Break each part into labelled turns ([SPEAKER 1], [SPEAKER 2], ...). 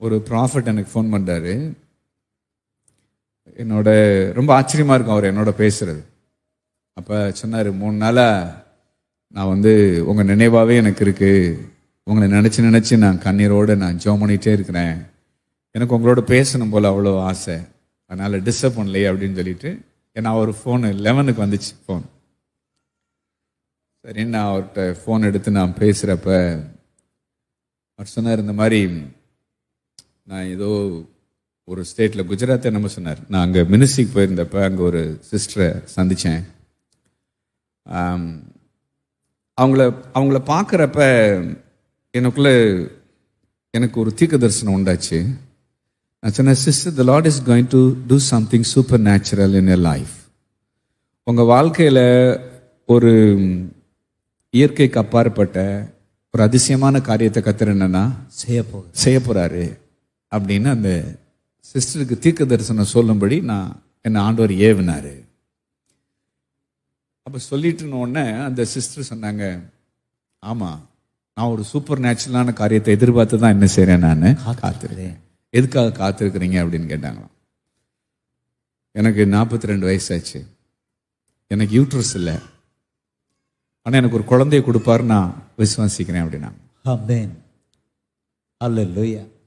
[SPEAKER 1] ஒரு ப்ராஃபிட் எனக்கு ஃபோன் பண்ணுறாரு என்னோட ரொம்ப ஆச்சரியமாக இருக்கும் அவர் என்னோட பேசுகிறது அப்போ சொன்னார் மூணு நாளாக நான் வந்து உங்கள் நினைவாகவே எனக்கு இருக்குது உங்களை நினச்சி நினச்சி நான் கண்ணீரோடு நான் ஜோம் பண்ணிகிட்டே இருக்கிறேன். எனக்கு உங்களோட பேசணும் போல் அவ்வளோ ஆசை. அதனால் டிஸ்டர்ப் பண்ணலையே அப்படின்னு சொல்லிட்டு ஏன்னா ஒரு ஃபோனு லெவனுக்கு வந்துச்சு ஃபோன் சரி நான் அவர்கிட்ட ஃபோன் எடுத்து நான் பேசுகிறப்ப அவர் சொன்னார் இந்த மாதிரி நான் ஏதோ ஒரு ஸ்டேட்டில் குஜராத் என்னமோ சொன்னார். நான் அங்கே மினிஸ்ட்ரிக்கு போயிருந்தப்ப அங்கே ஒரு சிஸ்டரை சந்தித்தேன் அவங்கள அவங்கள பார்க்குறப்ப எனக்குள்ள எனக்கு ஒரு தீர்க்க தரிசனம் உண்டாச்சு. நான் சொன்னேன் sister the lord is going to do something supernatural in a life உங்கள் வாழ்க்கையில் ஒரு இயற்கைக்கு அப்பாற்பட்ட ஒரு அதிசயமான காரியத்தை கத்துற என்னன்னா
[SPEAKER 2] செய்ய போகுது.
[SPEAKER 1] செய்ய போறாரு. அப்படின்னு அந்த சிஸ்டருக்கு தீர்க்க தரிசனம் சொல்லும்படி நான் என்னை ஆண்டவர் ஏவினாரு. அப்போ சொல்லிட்டு உடனே அந்த சிஸ்டர் சொன்னாங்க ஆமாம் நான் ஒரு சூப்பர் நேச்சுரலான காரியத்தை எதிர்பார்த்து தான் என்ன செய்கிறேன் நான். காத்திருக்கேன் எதுக்காக காத்திருக்கிறீங்க? அப்படின்னு கேட்டாங்களாம். எனக்கு நாற்பத்தி ரெண்டு வயசாச்சு. எனக்கு யூட்ரஸ் இல்லை. ஆனால் எனக்கு ஒரு குழந்தைய கொடுப்பாரு நான் விசுவாசிக்கிறேன் அப்படின்னா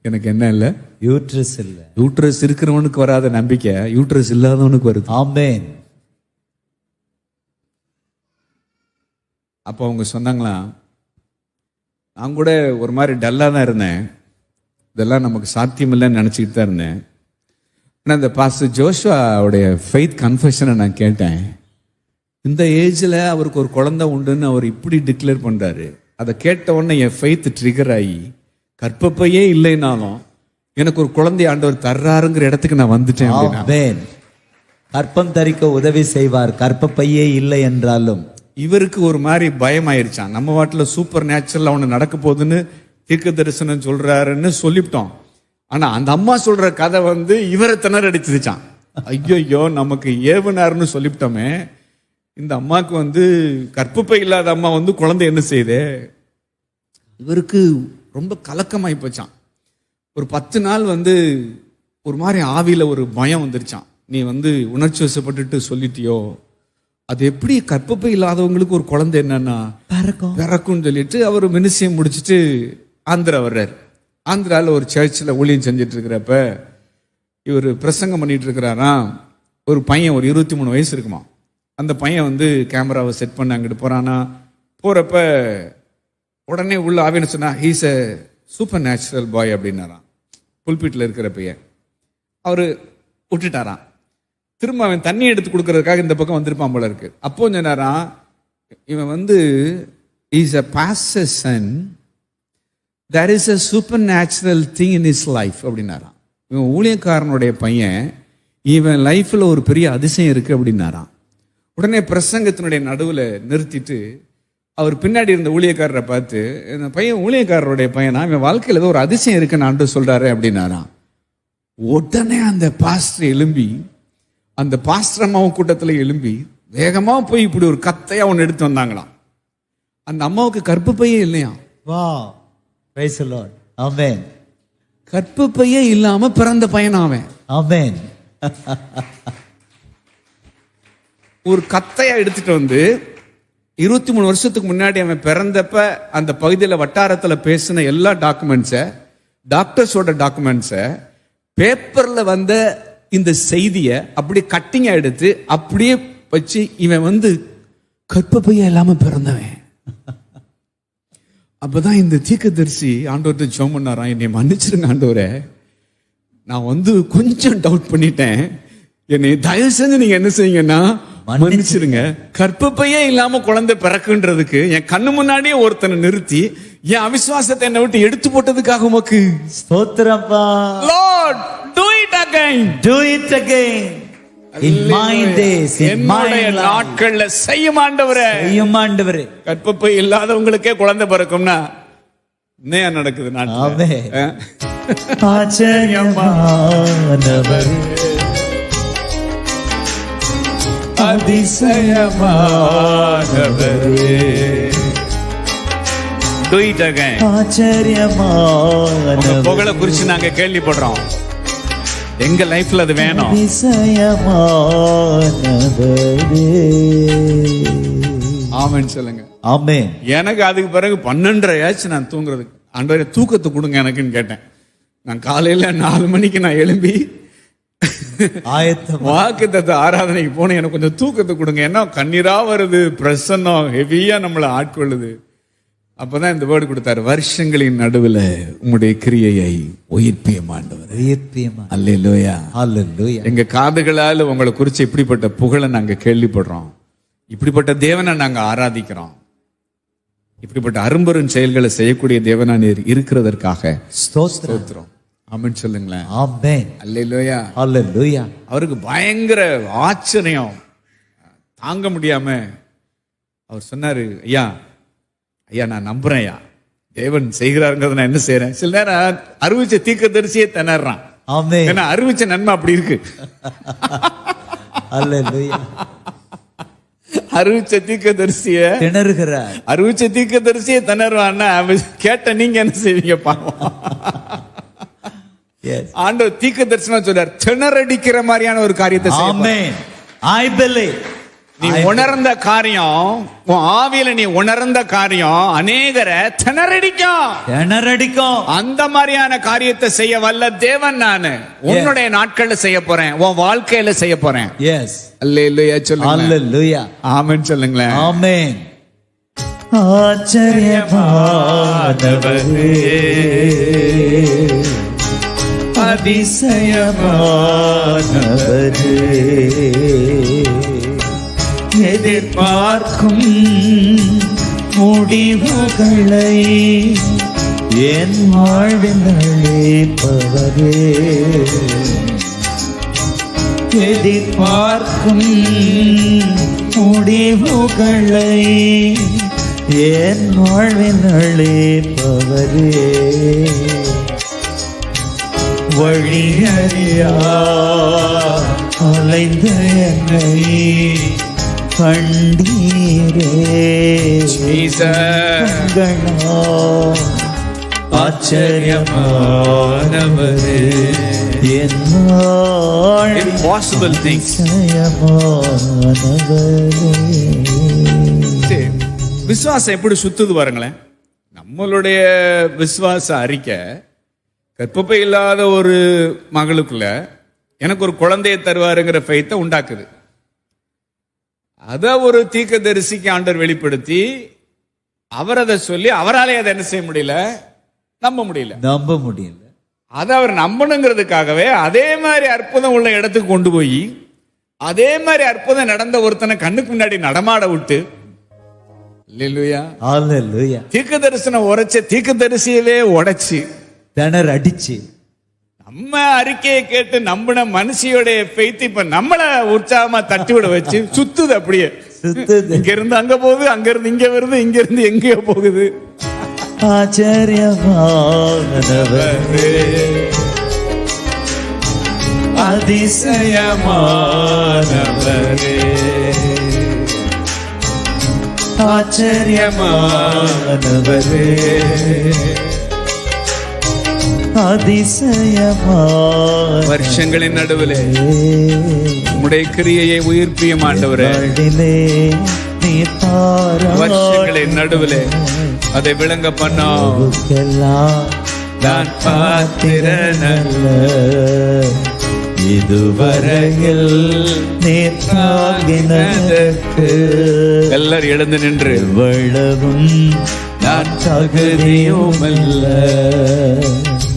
[SPEAKER 1] எனக்கு என்ன இல்லை?
[SPEAKER 2] யூட்ரஸ் இல்ல.
[SPEAKER 1] யூட்ரஸ் இருக்கிறவனுக்கு வராத நம்பிக்கை. யூட்ரஸ் இல்லாதவனுக்கு வருது.
[SPEAKER 2] ஆமென்
[SPEAKER 1] அப்போ அவங்க சொன்னாங்களாம் நான் கூட ஒரு மாதிரி டல்லாக தான் இருந்தேன். இதெல்லாம் நமக்கு சாத்தியம் இல்லைன்னு நினச்சிக்கிட்டு தான் இருந்தேன். ஆனால் இந்த பாஸ்டர் ஜோஷுவாவுடைய ஃபெய்த் கன்ஃபெஷனை நான் கேட்டேன். இந்த ஏஜில் அவருக்கு ஒரு குழந்தை உண்டுன்னு அவர் இப்படி டிக்ளேர் பண்ணுறாரு அதை கேட்ட உடனே என் ஃபெய்த் ட்ரிகர் ஆகி கற்பப்பையே இல்லைனாலும் எனக்கு ஒரு குழந்தை ஆண்டவர் தர்றாருங்கிற இடத்துக்கு நான் வந்துட்டேன் அப்படின்னா.
[SPEAKER 2] கற்பம் தரிக்க உதவி செய்வார். கற்பப்பையே இல்லை என்றாலும்.
[SPEAKER 1] இவருக்கு ஒரு மாதிரி பயம் ஆயிருச்சான் நம்ம வாட்டில் சூப்பர் நேச்சுரல் அவனு நடக்க போகுதுன்னு தீர்க்க தரிசனம் சொல்றாருன்னு சொல்லிவிட்டோம். ஆனா அந்த அம்மா சொல்ற கதை வந்து இவரை திணற அடிச்சிருச்சான் ஐயோ நமக்கு ஏவுனாருன்னு சொல்லிவிட்டோமே. இந்த அம்மாவுக்கு வந்து கற்பப்பை இல்லாத அம்மா வந்து குழந்தை என்ன செய்யுதே? இவருக்கு ரொம்ப கலக்கமாயி போச்சான் ஒரு பத்து நாள் வந்து ஒரு மாதிரி ஆவியில ஒரு பயம் வந்துருச்சான் நீ வந்து உணர்ச்சி வசப்பட்டுட்டு சொல்லிட்டியோ? அது எப்படி கற்பப்பை இல்லாதவங்களுக்கு ஒரு குழந்தை என்னன்னா
[SPEAKER 2] பறக்கும்.
[SPEAKER 1] பிறக்கும்னு சொல்லிட்டு அவர் மினிசியம் முடிச்சுட்டு ஆந்திரா வர்றார். ஆந்திராவில் ஒரு சர்ச்சில் ஊழியம் செஞ்சுட்டு இருக்கிறப்ப இவர் பிரசங்கம் பண்ணிட்டு இருக்கிறாராம் ஒரு பையன் ஒரு இருபத்தி மூணு வயசு இருக்குமா அந்த பையன் வந்து கேமராவை செட் பண்ண அங்கிட்டு போறானா? போறப்ப உடனே உள்ள ஆவின்னு சொன்னால் he's a supernatural boy அப்படின்னாராம். புல்பீட்டில் இருக்கிற பையன். அவர் விட்டுட்டாராம். திரும்ப அவன் தண்ணி எடுத்து கொடுக்கறதுக்காக இந்த பக்கம் வந்திருப்பான் போல இருக்கு. அப்போ சொன்னாராம் இவன் வந்து is a person son there is a supernatural thing in his life அப்படின்னாராம். இவன் ஊழியக்காரனுடைய பையன். இவன் லைஃப்பில் ஒரு பெரிய அதிசயம் இருக்குது அப்படின்னாராம். உடனே பிரசங்கத்தினுடைய நடுவில் நிறுத்திட்டு அவர் பின்னாடி இருந்த ஊழியக்காரரை பார்த்து இந்த பையன் ஊழியக்காரருடைய பையனா? இவன் வாழ்க்கையில் ஏதோ ஒரு அதிசயம் இருக்குன்னு ஆண்டு சொல்றாரு அப்படின்னாராம். உடனே அந்த பாஸ்டர் எழும்பி அந்த பாஸ்டர் அம்மாவும் கூட்டத்தில் எழும்பி வேகமா போய் இப்படி ஒரு கத்தையா ஒன்று எடுத்து வந்தாங்களாம். அந்த அம்மாவுக்கு கற்பப்பையே இல்லையா
[SPEAKER 2] வா பிரைஸ் லார்ட் ஆமென்
[SPEAKER 1] கற்பப்பையே இல்லாம பிறந்த பையன் அவன்.
[SPEAKER 2] ஆமென்
[SPEAKER 1] ஒரு கத்தையா எடுத்துட்டு வந்து இருபத்தி மூணு வருஷத்துக்கு முன்னாடி அவன் பிறந்தப்ப அந்த பகுதியில் வட்டாரத்தில் பேசின எல்லா டாக்குமெண்ட்ஸை டாக்டர்ஸோட டாக்குமெண்ட்ஸை பேப்பரில் வந்த இந்த செய்தியை அப்படியே கட்டிங்காக எடுத்து அப்படியே வச்சு இவன் வந்து கற்பப்பைய இல்லாமல் பிறந்தவன். அப்போதான் இந்த தீக்கதரிசி ஆண்டவர்கிட்ட ஜோம் பண்ணாராம் என்னை மன்னிச்சிருங்க ஆண்டோரை நான் வந்து கொஞ்சம் டவுட் பண்ணிட்டேன். என்னை தயவு செஞ்சு நீங்கள் என்ன செய்யுங்கன்னா மன்னிச்சிருங்க. கற்பப்பையே இல்லாம குழந்தை பிறக்குன்றதுக்கு என் கண்ணு முன்னாடியே ஒருத்தனை நிறுத்தி என் அவிசுவாசத்தை என்னை விட்டு எடுத்து போட்டதுக்காக உமக்கு.
[SPEAKER 2] ஸ்தோத்திரப்பா.
[SPEAKER 1] Lord do it again
[SPEAKER 2] my
[SPEAKER 1] என்னுடைய
[SPEAKER 2] life.
[SPEAKER 1] நாட்கள்ல செய்யும் ஆண்டவரே.
[SPEAKER 2] செய்யும் ஆண்டவரே.
[SPEAKER 1] கற்பப்பை இல்லாதவங்களுக்கே குழந்தை பிறக்கும்னா என்ன நடக்குது. ஆ?
[SPEAKER 2] ஆச்சரியமானவர்.
[SPEAKER 1] அதிசயமானவரே
[SPEAKER 2] ஆச்சரியமானவர்
[SPEAKER 1] புகழை குறிச்சு நாங்க கேள்விப்படுறோம். எங்க லைஃப்ல அது வேணும். ஆமென்னு சொல்லுங்க.
[SPEAKER 2] ஆமென்.
[SPEAKER 1] எனக்கு அதுக்கு பிறகு பன்னெண்டரை ஆச்சு நான் தூங்குறதுக்கு. ஆண்டவரே தூக்கத்தை கொடுங்க எனக்குன்னு கேட்டேன். நான் காலையில நாலு மணிக்கு நான் எழும்பி
[SPEAKER 2] ஆயத்தம்.
[SPEAKER 1] வாக்கு தத்த ஆராதனைக்கு போனேன் எனக்கு கொஞ்சம் தூக்கத்தை கொடுங்க. ஏன்னா கண்ணீரா வருது பிரசன்னம் ஹெவியா நம்மளை ஆட்கொள்ளுது. அப்பதான் இந்த வேர்டு கொடுத்தாரு வருஷங்களின் நடுவுல உம்முடைய கிரியையை உயிர்ப்பிய மாண்டவர்
[SPEAKER 2] உயிர்ப்பியமா
[SPEAKER 1] அல்லேலூயா.
[SPEAKER 2] ஹalleluya
[SPEAKER 1] எங்க காதுகளால உங்களை குறிச்சு இப்படிப்பட்ட புகழை நாங்க கேள்விப்படுறோம். இப்படிப்பட்ட தேவனை நாங்க ஆராதிக்கிறோம். இப்படிப்பட்ட அரும்பெரும் செயல்களை செய்யக்கூடிய தேவனா நீர் இருக்கிறதற்காக
[SPEAKER 2] ஸ்தோத்திரம்.
[SPEAKER 1] ஆமென் சொல்லுங்களேன்.
[SPEAKER 2] ஆமென்.
[SPEAKER 1] அல்லேலூயா.
[SPEAKER 2] ஹalleluya
[SPEAKER 1] அவருக்கு பயங்கர ஆச்சரியம். தாங்க முடியாம அவர் சொன்னாரு ஐயா ஐயா நான் நம்புறேன் ஐயா. தேவன் செய்கிறாருங்கிறத நான் என்ன செய்யறேன் சில நேரம் அறிவிச்ச தீர்க்க தரிசியே திணறான். ஏன்னா அறிவிச்ச நன்மை அப்படி இருக்கு. அறிவிச்ச தீர்க்க தரிசிய
[SPEAKER 2] திணறுகிறார்.
[SPEAKER 1] அறிவிச்ச தீர்க்க தரிசியே திணறான்னா அவன் கேட்ட நீங்க என்ன செய்வீங்க பாவம். ஆண்டவர் தீர்க்க தரிசனம் சொல்றார் திணறடிக்கிற மாதிரியான ஒரு காரியத்தை.
[SPEAKER 2] ஆமென் ஐ பிலீவ்
[SPEAKER 1] நீ உணர்ந்த காரியம் உன் ஆவியில நீ உணர்ந்த காரியம் அநேகரை திணறடிக்கும்
[SPEAKER 2] திணறடிக்கும்.
[SPEAKER 1] அந்த மாதிரியான காரியத்தை செய்ய வல்ல தேவன் நானு. உன்னுடைய நாட்கள்ல செய்ய போறேன் உன் வாழ்க்கையில செய்ய போறேன்.
[SPEAKER 2] எஸ்
[SPEAKER 1] அல்ல இல்லையா சொல்லுங்க
[SPEAKER 2] ஹalleluya
[SPEAKER 1] ஆமென் சொல்லுங்களேன்.
[SPEAKER 2] ஆமென். ஆச்சரியமானவரே. அதிசயமானவரே. எதிர்பார்க்கும் முடிவுகளை என் வாழ்வில் எதிர்பார்க்கும் முடிவுகளை என் வாழ்வில் அழைப்பவரே வழியறியா அலைந்த என்னை கண்டீரே. ஆச்சரியமானவரே
[SPEAKER 1] Impossible things. விசுவாசம் எப்படி சுத்துது பாருங்களேன். நம்மளுடைய விசுவாச அறிக்கை கற்பப்பை இல்லாத ஒரு மகளுக்குள்ள எனக்கு ஒரு குழந்தையை தருவாருங்கிற ஃபெய்த்தை உண்டாக்குது. அத ஒரு தீர்க்க தரிசிக்கு ஆண்டவர் வெளிப்படுத்தி அவர் அதை சொல்லி அவராலே அதை என்ன செய்ய முடியல? நம்ப முடியல.
[SPEAKER 2] நம்ப முடியல.
[SPEAKER 1] அதை அவர் நம்பணுங்கிறதுக்காகவே அதே மாதிரி அற்புதம் உள்ள இடத்துக்கு கொண்டு போய் அதே மாதிரி அற்புதம் நடந்த ஒருத்தனை கண்ணுக்கு முன்னாடி நடமாட விட்டு தீர்க்க தரிசனம் உரைச்ச தீர்க்க தரிசியவே உடைச்சு
[SPEAKER 2] திணற அடிச்சு.
[SPEAKER 1] நம்ம அறிக்கையை கேட்டு நம்பின மனுஷியோடைய பெய்த்து இப்ப நம்மள உற்சாகமா தட்டி விட வச்சு சுத்துது அப்படியே.
[SPEAKER 2] சுத்துது.
[SPEAKER 1] இங்க இருந்து அங்க போகுது அங்க இருந்து இங்க வருது இங்க இருந்து எங்கேயோ போகுது.
[SPEAKER 2] ஆச்சரியமானவரே. அதிசயமானவரே. ஆச்சரியமானவரே. அதிசயமான
[SPEAKER 1] வருஷங்களின் நடுவிலே உம்முடைய கிரியையை உயிர்ப்பிய மாண்டவரே
[SPEAKER 2] நீ பாரா
[SPEAKER 1] வருஷங்களின் நடுவிலே அதை விளங்க பண்ணோம்.
[SPEAKER 2] நான் பாத்திரனல்ல இதுவரையில் நீ தாங்கினதற்கு
[SPEAKER 1] எல்லாரும் எழுந்து நின்று.
[SPEAKER 2] எவ்வளவும் நான் தகுதியுமல்ல.